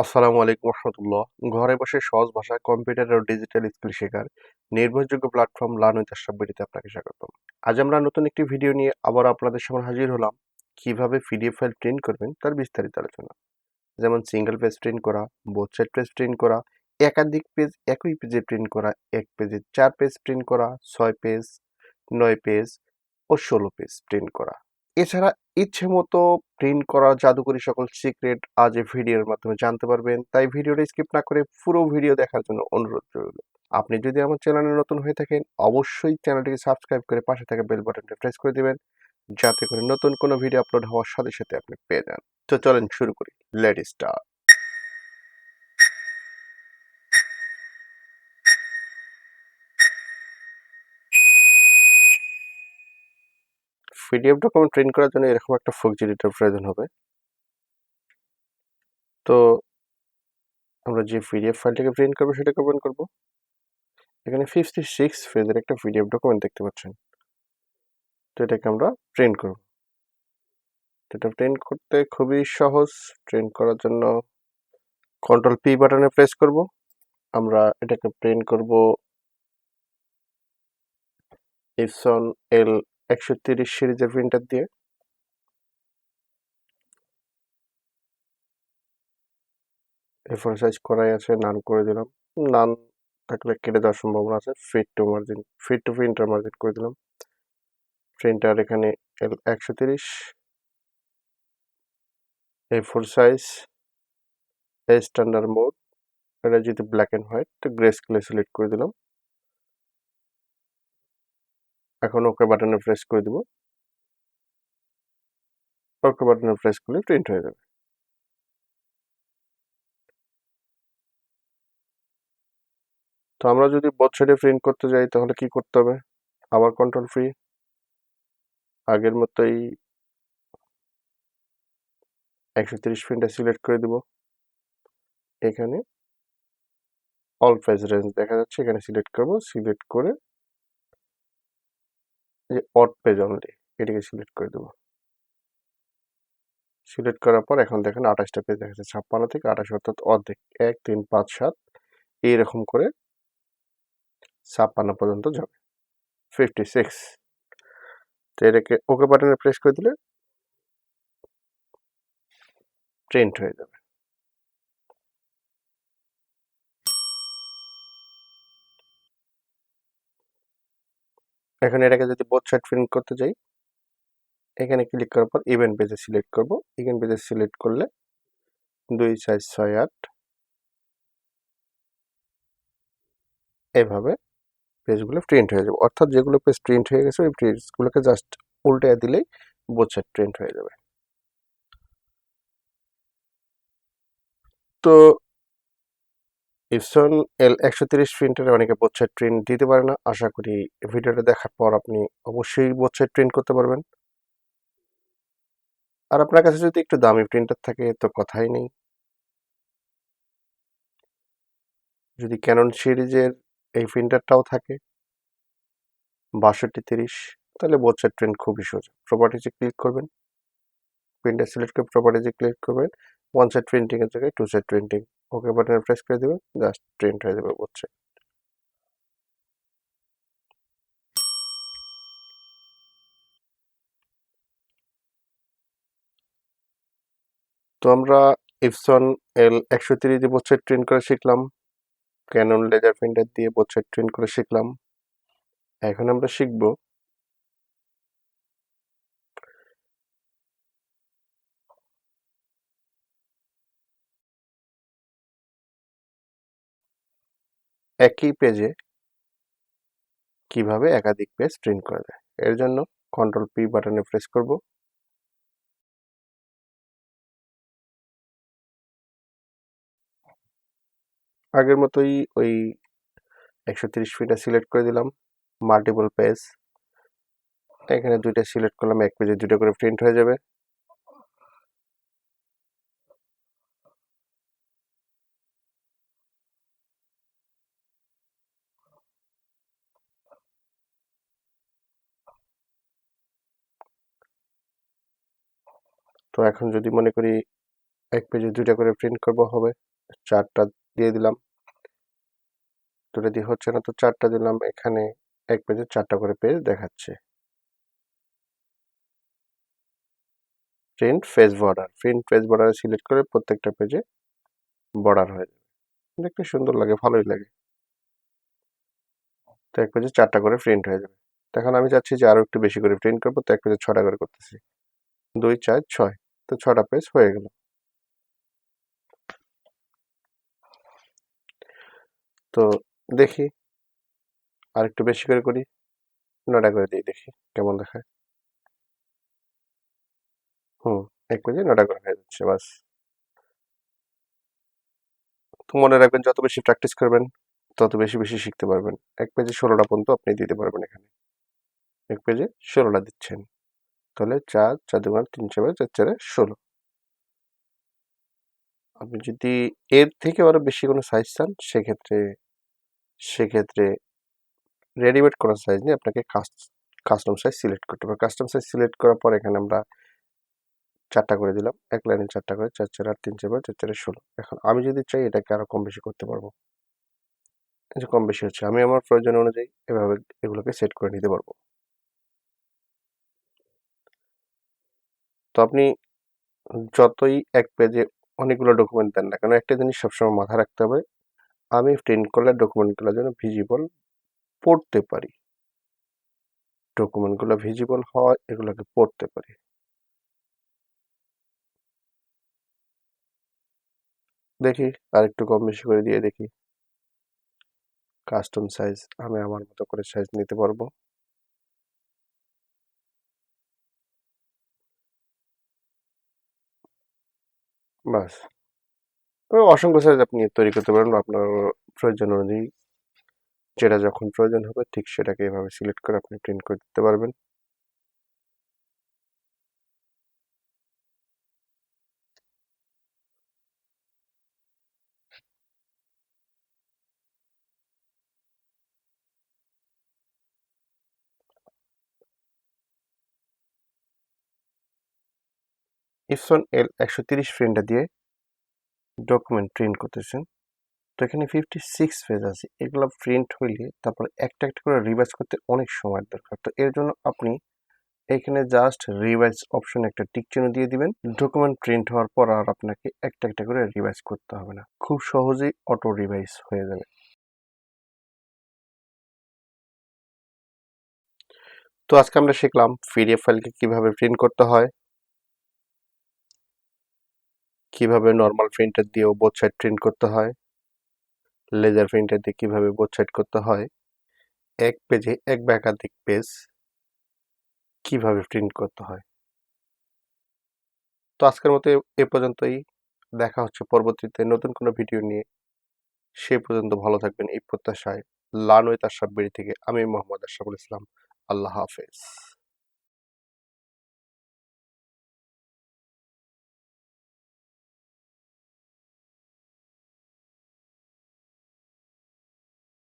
আসসালামু আলাইকুম রহমতুল্লাহ। ঘরে বসে সহজ ভাষায় কম্পিউটার ও ডিজিটাল স্কিল শেখার নির্ভরযোগ্য প্ল্যাটফর্ম লার্ন উইথ সাব্বিটিতে আপনাকে স্বাগতম। আজ আমরা নতুন একটি ভিডিও নিয়ে আবার আপনাদের সামনে হাজির হলাম, কীভাবে পিডিএফ ফাইল প্রিন্ট করবেন তার বিস্তারিত আলোচনা। যেমন সিঙ্গেল পেজ প্রিন্ট করা বোথ সাইড পেজ প্রিন্ট করা, একাধিক পেজ একই পেজে প্রিন্ট করা, এক পেজে চার পেজ প্রিন্ট করা, ছয় পেজ নয় পেজ ও ষোলো পেজ প্রিন্ট করা। এছাড়া ইচ্ছে মতো প্রিন্ট করা জাদুকরি সকল সিক্রেট আজ এই ভিডিওর মাধ্যমে জানতে পারবেন। তাই ভিডিওটা স্কিপ না করে পুরো ভিডিও দেখার জন্য অনুরোধ রইল। আপনি যদি আমার চ্যানেলে নতুন হয়ে থাকেন, অবশ্যই চ্যানেলটিকে সাবস্ক্রাইব করে পাশে থাকা বেল বাটনটা প্রেস করে দিবেন, যাতে করে নতুন কোনো ভিডিও আপলোড হওয়ার সাথে সাথে আপনি পেয়ে যান। তো চলেন শুরু করি। Let start PDF document print করার জন্য এরকম একটা ফোক এডিটর প্রয়োজন হবে। তো আমরা যে পিডিএফ ফাইলটাকে প্রিন্ট করব, সেটাকে ওপেন করব। এখানে ফিফটি সিক্স পেজের একটা পিডিএফ ডকুমেন্ট দেখতে পাচ্ছেন। তো এটাকে আমরা প্রিন্ট করব। এটা প্রিন্ট করতে খুবই সহজ। প্রিন্ট করার জন্য কন্ট্রোল পি বাটনে প্রেস করব। আমরা এটাকে প্রিন্ট করব। ইপসন এল একশো তিরিশ সিরিজের প্রিন্টার দিয়ে। এফোর সাইজ করাই আছে নান করে দিলাম। নান থাকলে কেটে দেওয়ার সম্ভাবনা আছে। Fit to margin fit to printer margin করে দিলাম। প্রিন্টার এখানে একশো তিরিশ। A four size a standard mode এটা যদি ব্ল্যাক অ্যান্ড হোয়াইট তো গ্রে স্কেলে সিলেক্ট করে দিলাম। এখন ওকে বাটনে প্রেস করে দিব। ওকে বাটনে প্রেস করলে প্রিন্ট হয়ে যাবে। তো আমরা যদি সাইডে প্রিন্ট করতে যাই, তাহলে কি করতে হবে? আবার কন্ট্রোল ফ্রি আগের মতোই একশো তিরিশ প্রিন্টটা সিলেক্ট করে দিব। এখানে অল পেজ রেঞ্জ দেখা যাচ্ছে, এখানে সিলেক্ট করব। সিলেক্ট করে যে অট পেজ অনলি এটাকে সিলেক্ট করে দেবো। সিলেক্ট করার পর এখন দেখেন আঠাশটা পেজ দেখা যাচ্ছে ছাপ্পান্ন থেকে আঠাশ অর্থাৎ অর্ধেক। এক, তিন, পাঁচ, সাত। এইরকম করে ছাপ্পান্ন পর্যন্ত যাবে। ফিফটি সিক্স তো এটাকে ওকে বাটনে প্রেস করে দিলে প্রিন্ট হয়ে যাবে। এখন এটাকে যদি বোথ সাইড প্রিন্ট করতে যাই, এখানে ক্লিক করার পর ইভেন্ট পেজে সিলেক্ট করব। ইভেন্ট পেজে সিলেক্ট করলে দুই সাইজ ছয় আট এভাবে পেজগুলো প্রিন্ট হয়ে যাবে। অর্থাৎ যেগুলো পেজ প্রিন্ট হয়ে গেছে, ওই পেজগুলোকে জাস্ট উল্টে দিলেই সাইড প্রিন্ট হয়ে যাবে। তো ইপসন এল একশো তিরিশ প্রিন্টারে অনেকে সাইড প্রিন্ট দিতে পারে না। আশা করি ভিডিওটা দেখার পর আপনি অবশ্যই বোথ ট্রেন করতে পারবেন। আর আপনার কাছে যদি একটু দামি প্রিন্টার থাকে তো কথাই নেই। যদি ক্যানন সিরিজের এই প্রিন্টারটাও থাকে, বাষট্টি তিরিশ, তাহলে বোথ ট্রেন খুবই সোজা। প্রপার্টিজে ক্লিক করবেন। প্রিন্টার সিলেক্ট করে প্রপার্টিজে ক্লিক করবেন। ওয়ান সাইড প্রিন্টিংয়ের জায়গায় টু সাইড প্রিন্টিং ওকে বাটনে প্রেস করে দেবেন জাস্ট প্রিন্ট হয়ে যাবে সাইড তো আমরা ইপসন এল একশো তিরিশ দিয়ে সাইড করে শিখলাম। ক্যানন লেজার প্রিন্টার দিয়ে সাইড প্রিন্ট করে শিখলাম। এখন আমরা শিখব একই পেজে কীভাবে একাধিক পেজ প্রিন্ট করা যায়? এর জন্য কন্ট্রোল পি বাটনে প্রেস করব। আগের মতোই ওই একশো তিরিশ ফিটটা সিলেক্ট করে দিলাম। মাল্টিপল পেজ এখানে দুইটা সিলেক্ট করলাম, এক পেজে দুটো করে প্রিন্ট হয়ে যাবে। তো এখন যদি মনে করি এক পেজে দুইটা করে প্রিন্ট করব, হবে। চারটা দিয়ে দিলাম। দুটো দিয়ে হচ্ছে না তো চারটা দিলাম। এখানে এক পেজে চারটা করে পেজ দেখাচ্ছে। Print face border print face border select করে প্রত্যেকটা পেজে বর্ডার হয়ে যাবে। দেখতে সুন্দর লাগে, ভালোই লাগে। তো এক পেজে চারটা করে প্রিন্ট হয়ে যাবে। তখন আমি চাচ্ছি যে আরও একটু বেশি করে প্রিন্ট করব। তো এক পেজে ছটা করে করতেছি। দুই, চার, ছয়। তো ছটা পেজ হয়ে গেল। তো দেখি, আর একটু বেশি করে করি নটা করে দিই দেখি কেমন দেখায়। হুম, এক পেজে নটা করে হয়ে যাচ্ছে, বাস। তো মনে রাখবেন, যত বেশি প্র্যাকটিস করবেন, তত বেশি বেশি শিখতে পারবেন। এক পেজে ষোলোটা পর্যন্ত আপনি দিতে পারবেন এখানে। এক পেজে ষোলোটা দিচ্ছেন। তাহলে চার চার দুগুণ তিন চার চার চারে ষোলো। আপনি যদি এর থেকে আরও বেশি কোনো সাইজ চান, সেক্ষেত্রে সেক্ষেত্রে রেডিমেড কোনো সাইজ নিয়ে আপনাকে কাস্টম সাইজ সিলেক্ট করতে হবে। কাস্টম সাইজ সিলেক্ট করার পর এখানে আমরা চারটা করে দিলাম। এক লাইনে চারটা করে, চার চার আট, তিন চার চার চারে ষোলো। এখন আমি যদি চাই, এটাকে আরও কম বেশি করতে পারব। কম বেশি হচ্ছে, আমি আমার প্রয়োজন অনুযায়ী এভাবে এগুলোকে সেট করে নিতে পারব। তো আপনি যতই এক পেজে অনেকগুলো ডকুমেন্ট দেন না কেন, একটা জিনিস সবসময় মাথায় রাখতে হবে, আমি প্রিন্ট করলে ডকুমেন্টগুলো যেন ভিজিবল পড়তে পারি। ডকুমেন্টগুলো ভিজিবল হয়, এগুলোকে পড়তে পারি। দেখি আর একটু কম বেশি করে দিয়ে দেখি। কাস্টম সাইজ আমি আমার মতো করে সাইজ নিতে পারব। বাস। তবে অসংখ্য সাইজ আপনি তৈরি করতে পারেন, আপনার প্রয়োজন অনুযায়ী। যেটা যখন প্রয়োজন হবে, ঠিক সেটাকে এভাবে সিলেক্ট করে আপনি প্রিন্ট করে দিতে পারবেন। ইপসন এল একশো তিরিশ প্রিন্টার দিয়ে ডকুমেন্ট প্রিন্ট করতেছেন। তো এখানে ফিফটি সিক্স পেজ আছে। এগুলো প্রিন্ট হইলে তারপর একটা একটা করে রিভাইজ করতে অনেক সময় দরকার। তো এর জন্য আপনি এখানে জাস্ট রিভাইজ অপশন একটা টিক চিহ্ন দিয়ে দিবেন। ডকুমেন্ট প্রিন্ট হওয়ার পর আর আপনাকে একটা একটা করে রিভাইজ করতে হবে না। খুব সহজেই অটো রিভাইজ হয়ে যাবে। তো আজকে আমরা শিখলাম পিডিএফ ফাইলকে কীভাবে প্রিন্ট করতে হয়। কীভাবে নর্মাল প্রিন্টার দিয়েও বোথ সাইড প্রিন্ট করতে হয় লেজার প্রিন্টার দিয়ে কীভাবে বোথ সাইড করতে হয়, এক পেজে এক বা একাধিক পেজ কীভাবে প্রিন্ট করতে হয়। তো আজকের মতো এ পর্যন্তই, দেখা হচ্ছে পরবর্তীতে নতুন কোনো ভিডিও নিয়ে। সে পর্যন্ত ভালো থাকবেন এই প্রত্যাশায় লান তার বেড়ি থেকে আমি মোহাম্মদ আশরাফুল ইসলাম, আল্লাহ হাফেজ।